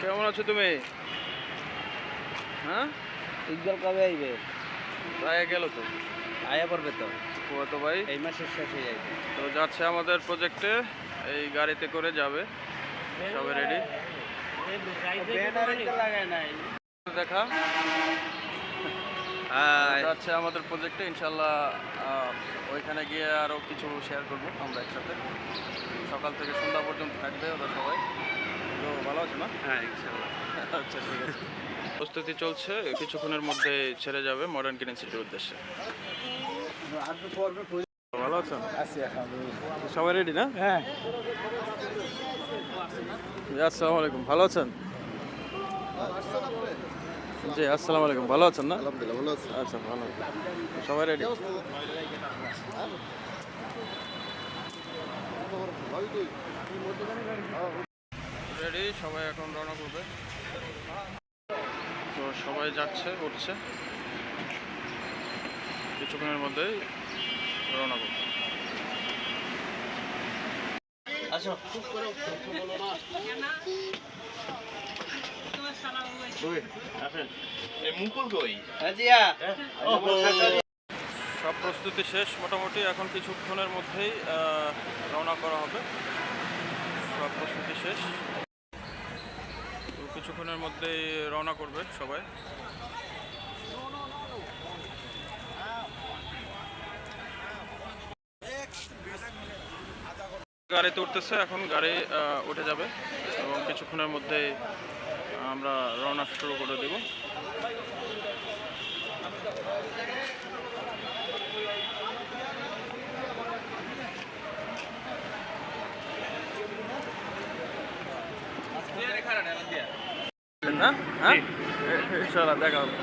কেমন আছো তুমি? হ্যাঁ? ইকবাল কবে আইবে? প্রায় গেল তো। আয়া পড়বে তো। ও তো ভাই। এই মাসের শেষে যাইবে। তো যাচ্ছে আমাদের প্রজেক্টে এই গাড়িতে করে যাবে। সবাই রেডি দেখা। যাচ্ছে আমাদের প্রজেক্টে ইনশাল্লাহ ওইখানে গিয়ে আরও কিছু শেয়ার করব আমরা একসাথে। সকাল থেকে সন্ধ্যা পর্যন্ত থাকবে ওরা সবাই। তো ভালো আছে না? হ্যাঁ ইনশাআল্লাহ। আচ্ছা ঠিক আছে। প্রস্তুতি চলছে কিছুক্ষণের মধ্যে ছেড়ে যাবে মডার্ন কিনেন সিটির উদ্দেশ্যে। ভালো আছেন? সবাই রেডি না? হ্যাঁ। জি আসসালামু আলাইকুম। ভালো আছেন? জি আসসালামু আলাইকুম। ভালো আছেন না? আলহামদুলিল্লাহ ভালো আছি। আচ্ছা ভালো। সবাই রেডি সবাই এখন রওনা করবে। তো সবাই যাচ্ছে উঠছে। কিছুক্ষণের মধ্যেই রওনা করবে। আজিয়া সব প্রস্তুতি শেষ মোটামুটি এখন কিছুক্ষণের মধ্যেই রওনা করা হবে। সব প্রস্তুতি শেষ। কিছুক্ষণের মধ্যেই রওনা করবে সবাই। গাড়িতে উঠতেছে এখন গাড়ি উঠে যাবে। এবং কিছুক্ষণের মধ্যে আমরা রওনা শুরু করে দেব। না হ্যাঁ ইনশাল্লাহ দেখা হবে